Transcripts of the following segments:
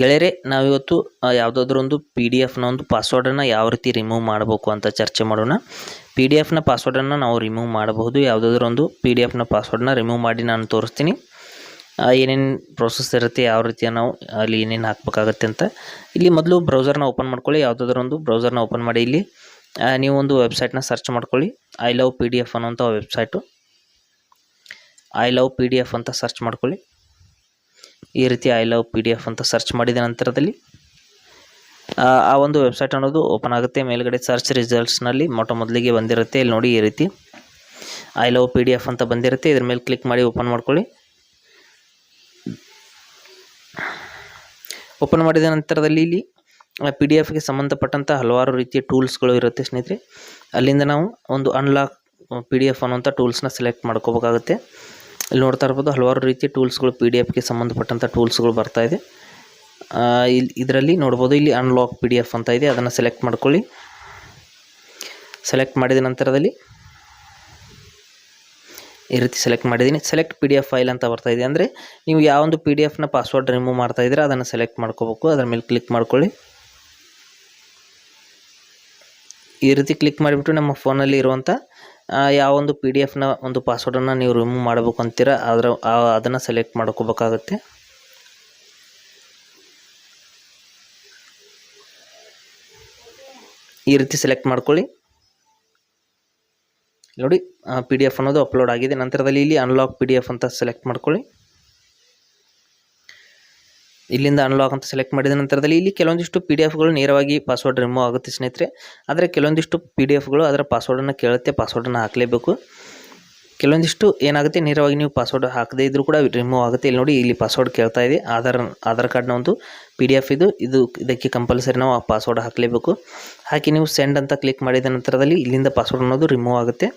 ಗೆಳೆಯರೆ, ನಾವಿವತ್ತು ಯಾವುದಾದ್ರೂ ಒಂದು ಪಿ ಡಿ ಎಫ್ನ ಒಂದು ಪಾಸ್ವರ್ಡನ್ನು ಯಾವ ರೀತಿ ರಿಮೂವ್ ಮಾಡಬೇಕು ಅಂತ ಚರ್ಚೆ ಮಾಡೋಣ. ಪಿ ಡಿ ಎಫ್ನ ಪಾಸ್ವರ್ಡನ್ನು ನಾವು ರಿಮೂವ್ ಮಾಡಬಹುದು. ಯಾವುದಾದ್ರೂ ಒಂದು ಪಿ ಡಿ ಎಫ್ನ ಪಾಸ್ವರ್ಡನ್ನ ರಿಮೂವ್ ಮಾಡಿ ನಾನು ತೋರಿಸ್ತೀನಿ. ಏನೇನು ಪ್ರೋಸೆಸ್ ಇರುತ್ತೆ, ಯಾವ ರೀತಿಯ ನಾವು ಅಲ್ಲಿ ಏನೇನು ಹಾಕಬೇಕಾಗತ್ತೆ ಅಂತ. ಇಲ್ಲಿ ಮೊದಲು ಬ್ರೌಸರ್ನ ಓಪನ್ ಮಾಡ್ಕೊಳ್ಳಿ. ಯಾವುದಾದ್ರೂ ಒಂದು ಬ್ರೌಸರ್ನ ಓಪನ್ ಮಾಡಿ ಇಲ್ಲಿ. ನೀವು ಒಂದು ವೆಬ್ಸೈಟ್ನ ಸರ್ಚ್ ಮಾಡ್ಕೊಳ್ಳಿ. I love P D F ಅನ್ನೋಂಥ website I love P D F ಅಂತ ಸರ್ಚ್ ಮಾಡ್ಕೊಳ್ಳಿ. ಈ ರೀತಿ I love P D F ಅಂತ ಸರ್ಚ್ ಮಾಡಿದ ನಂತರದಲ್ಲಿ, ಆ ಒಂದು ವೆಬ್ಸೈಟ್ ಅನ್ನೋದು ಓಪನ್ ಆಗುತ್ತೆ. ಮೇಲ್ಗಡೆ ಸರ್ಚ್ ರಿಸಲ್ಟ್ಸ್ನಲ್ಲಿ ಮೊಟ್ಟ ಮೊದಲಿಗೆ ಬಂದಿರುತ್ತೆ. ಇಲ್ಲಿ ನೋಡಿ ಈ ರೀತಿ. I love P D F ಅಂತ ಬಂದಿರುತ್ತೆ. ಇದ್ರ ಮೇಲೆ ಕ್ಲಿಕ್ ಮಾಡಿ ಓಪನ್ ಮಾಡ್ಕೊಳ್ಳಿ. ಓಪನ್ ಮಾಡಿದ ನಂತರದಲ್ಲಿ ಇಲ್ಲಿ ಪಿ ಡಿ ಎಫ್ಗೆ ಸಂಬಂಧಪಟ್ಟಂಥ ಹಲವಾರು ರೀತಿಯ ಟೂಲ್ಸ್ಗಳು ಇರುತ್ತೆ ಸ್ನೇಹಿತರೆ. ಅಲ್ಲಿಂದ ನಾವು ಒಂದು ಅನ್ಲಾಕ್ ಪಿ ಡಿ ಎಫ್ ಅನ್ನುವಂಥ ಟೂಲ್ಸ್ನ ಸೆಲೆಕ್ಟ್ ಮಾಡ್ಕೋಬೇಕಾಗುತ್ತೆ. ಇಲ್ಲಿ ನೋಡ್ತಾ ಇರ್ಬೋದು ಹಲವಾರು ರೀತಿಯ ಟೂಲ್ಸ್ಗಳು ಪಿ ಡಿ ಎಫ್ಗೆ ಸಂಬಂಧಪಟ್ಟಂಥ ಟೂಲ್ಸ್ಗಳು ಬರ್ತಾ ಇದೆ. ಇಲ್ಲಿ ಇದರಲ್ಲಿ ನೋಡ್ಬೋದು ಇಲ್ಲಿ ಅನ್ಲಾಕ್ ಪಿ ಡಿ ಎಫ್ ಅಂತ ಇದೆ. ಅದನ್ನು ಸೆಲೆಕ್ಟ್ ಮಾಡ್ಕೊಳ್ಳಿ. ಸೆಲೆಕ್ಟ್ ಮಾಡಿದ ನಂತರದಲ್ಲಿ ಈ ರೀತಿ ಸೆಲೆಕ್ಟ್ ಮಾಡಿದ್ದೀನಿ. Select P D F file ಅಂತ ಬರ್ತಾ ಇದೆ. ಅಂದರೆ ನೀವು ಯಾವೊಂದು ಪಿ ಡಿ ಎಫ್ನ ಪಾಸ್ವರ್ಡ್ ರಿಮೂವ್ ಮಾಡ್ತಾ ಇದ್ದೀರಾ, ಅದನ್ನು ಸೆಲೆಕ್ಟ್ ಮಾಡ್ಕೋಬೇಕು. ಅದರ ಮೇಲೆ ಕ್ಲಿಕ್ ಮಾಡ್ಕೊಳ್ಳಿ. ಈ ರೀತಿ ಕ್ಲಿಕ್ ಮಾಡಿಬಿಟ್ಟು ನಮ್ಮ ಫೋನಲ್ಲಿ ಇರುವಂಥ ಆ, ಯಾವೊಂದು ಪಿ ಡಿ ಎಫ್ನ ಒಂದು ಪಾಸ್ವರ್ಡನ್ನು ನೀವು ರಿಮೂವ್ ಮಾಡಬೇಕು ಅಂತೀರ ಅದರ ಅದನ್ನು ಸೆಲೆಕ್ಟ್ ಮಾಡ್ಕೋಬೇಕಾಗತ್ತೆ. ಈ ರೀತಿ ಸೆಲೆಕ್ಟ್ ಮಾಡ್ಕೊಳ್ಳಿ. ನೋಡಿ ಪಿ ಡಿ ಎಫ್ ಅನ್ನೋದು ಅಪ್ಲೋಡ್ ಆಗಿದೆ. ನಂತರದಲ್ಲಿ ಇಲ್ಲಿ ಅನ್ಲಾಕ್ ಪಿ ಡಿ ಎಫ್ ಅಂತ ಸೆಲೆಕ್ಟ್ ಮಾಡ್ಕೊಳ್ಳಿ. ಇಲ್ಲಿಂದ ಅನ್ಲಾಕ್ ಅಂತ ಸೆಲೆಕ್ಟ್ ಮಾಡಿದ ನಂತರದಲ್ಲಿ ಇಲ್ಲಿ ಕೆಲವೊಂದಿಷ್ಟು ಪಿ ಡಿ ಎಫ್ಗಳು ನೇರವಾಗಿ ಪಾಸ್ವರ್ಡ್ ರಿಮೂವ್ ಆಗುತ್ತೆ ಸ್ನೇಹಿತರೆ. ಆದರೆ ಕೆಲವೊಂದಿಷ್ಟು ಪಿ ಡಿ ಎಫ್ಗಳು ಅದರ ಪಾಸ್ವರ್ಡನ್ನು ಕೇಳುತ್ತೆ ಪಾಸ್ವರ್ಡನ್ನು ಹಾಕಲೇಬೇಕು. ಕೆಲವೊಂದಿಷ್ಟು ಏನಾಗುತ್ತೆ, ನೇರವಾಗಿ ನೀವು ಪಾಸ್ವರ್ಡ್ ಹಾಕದೇ ಇದ್ರೂ ಕೂಡ ರಿಮೂವ್ ಆಗುತ್ತೆ. ಇಲ್ಲಿ ನೋಡಿ, ಇಲ್ಲಿ ಪಾಸ್ವರ್ಡ್ ಕೇಳ್ತಾ ಇದೆ. ಆಧಾರ್ ಆಧಾರ್ ಕಾರ್ಡ್ನ ಒಂದು ಪಿ ಡಿ ಎಫ್ ಇದು. ಇದು ಇದಕ್ಕೆ ಕಂಪಲ್ಸರಿ ನಾವು ಆ ಪಾಸ್ವರ್ಡ್ ಹಾಕಲೇಬೇಕು. ಹಾಕಿ ನೀವು ಸೆಂಡ್ ಅಂತ ಕ್ಲಿಕ್ ಮಾಡಿದ ನಂತರದಲ್ಲಿ ಇಲ್ಲಿಂದ ಪಾಸ್ವರ್ಡ್ ಅನ್ನೋದು ರಿಮೂವ್ ಆಗುತ್ತೆ.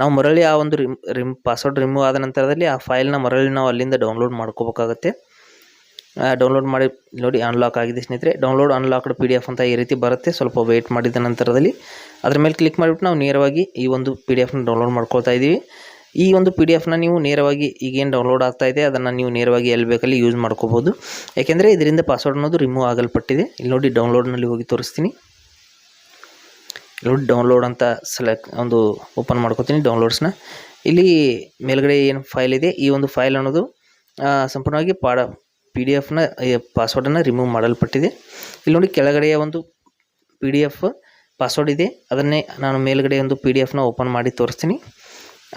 ನಾವು ಮರಳಿ ಆ ಒಂದು ರಿಮ್ ರಿಮ್ ಪಾಸ್ವರ್ಡ್ ರಿಮೂವ್ ಆದ ನಂತರದಲ್ಲಿ ಆ ಫೈಲ್ನ ಮರಳಿ ನಾವು ಅಲ್ಲಿಂದ ಡೌನ್ಲೋಡ್ ಮಾಡ್ಕೋಬೇಕಾಗತ್ತೆ. ಡೌನ್ಲೋಡ್ ಮಾಡಿ ನೋಡಿ ಅನ್ಲಾಕ್ ಆಗಿದೆ ಸ್ನೇಹಿತರೆ. Download unlocked P D F ಅಂತ ಈ ರೀತಿ ಬರುತ್ತೆ. ಸ್ವಲ್ಪ ವೆಯ್ಟ್ ಮಾಡಿದ ನಂತರದಲ್ಲಿ ಅದ್ರ ಮೇಲೆ ಕ್ಲಿಕ್ ಮಾಡಿಬಿಟ್ಟು ನಾವು ನೇರವಾಗಿ ಈ ಒಂದು ಪಿ ಡಿ ಎಫ್ನ ಡೌನ್ಲೋಡ್ ಮಾಡ್ಕೊಳ್ತಾ ಇದ್ದೀವಿ. ಈ ಒಂದು ಪಿ ಡಿ ಎಫ್ನ ನೀವು ನೇರವಾಗಿ ಈಗೇನು ಡೌನ್ಲೋಡ್ ಆಗ್ತಾ ಇದೆ, ಅದನ್ನು ನೀವು ನೇರವಾಗಿ ಎಲ್ಲಿ ಬೇಕಲ್ಲಿ ಯೂಸ್ ಮಾಡ್ಕೋಬೋದು. ಯಾಕೆಂದರೆ ಇದರಿಂದ ಪಾಸ್ವರ್ಡ್ ಅನ್ನೋದು ರಿಮೂವ್ ಆಗಲ್ಪಟ್ಟಿದೆ. ಇಲ್ಲಿ ನೋಡಿ ಡೌನ್ಲೋಡ್ನಲ್ಲಿ ಹೋಗಿ ತೋರಿಸ್ತೀನಿ. ನೋಡಿ ಡೌನ್ಲೋಡ್ ಅಂತ ಸೆಲೆಕ್ಟ್ ಒಂದು ಓಪನ್ ಮಾಡ್ಕೋತೀನಿ ಡೌನ್ಲೋಡ್ಸ್ನ ಇಲ್ಲಿ ಮೇಲ್ಗಡೆ ಏನು ಫೈಲ್ ಇದೆ, ಈ ಒಂದು ಫೈಲ್ ಅನ್ನೋದು ಸಂಪೂರ್ಣವಾಗಿ ಪಾಡ ಪಿ ಡಿ ಎಫ್ನ ಪಾಸ್ವರ್ಡನ್ನು ರಿಮೂವ್ ಮಾಡಲ್ಪಟ್ಟಿದೆ. ಇಲ್ಲಿ ನೋಡಿ ಕೆಳಗಡೆಯ ಒಂದು ಪಿ ಡಿ ಎಫ್ ಪಾಸ್ವರ್ಡ್ ಇದೆ. ಅದನ್ನೇ ನಾನು ಮೇಲ್ಗಡೆ ಒಂದು ಪಿ ಡಿ ಎಫ್ನ ಓಪನ್ ಮಾಡಿ ತೋರಿಸ್ತೀನಿ.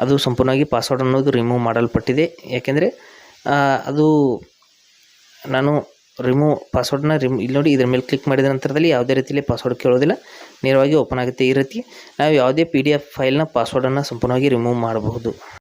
ಅದು ಸಂಪೂರ್ಣವಾಗಿ ಪಾಸ್ವರ್ಡ್ ಅನ್ನೋದು ರಿಮೂವ್ ಮಾಡಲ್ಪಟ್ಟಿದೆ. ಯಾಕೆಂದರೆ ಅದು ನಾನು ರಿಮೂವ್ ಪಾಸ್ವರ್ಡ್ನ ರಿಮ್ ಇಲ್ಲಿ ನೋಡಿ ಇದ್ರ ಮೇಲೆ ಕ್ಲಿಕ್ ಮಾಡಿದ ನಂತರದಲ್ಲಿ ಯಾವುದೇ ರೀತಿಯಲ್ಲಿ ಪಾಸ್ವರ್ಡ್ ಕೇಳೋದಿಲ್ಲ. ನೇರವಾಗಿ ಓಪನ್ ಆಗುತ್ತೆ ಈ ರೀತಿ. ನಾವು ಯಾವುದೇ ಪಿ ಡಿ ಎಫ್ ಫೈಲ್ನ ಪಾಸ್ವರ್ಡನ್ನು ಸಂಪೂರ್ಣವಾಗಿ ರಿಮೂವ್ ಮಾಡಬಹುದು.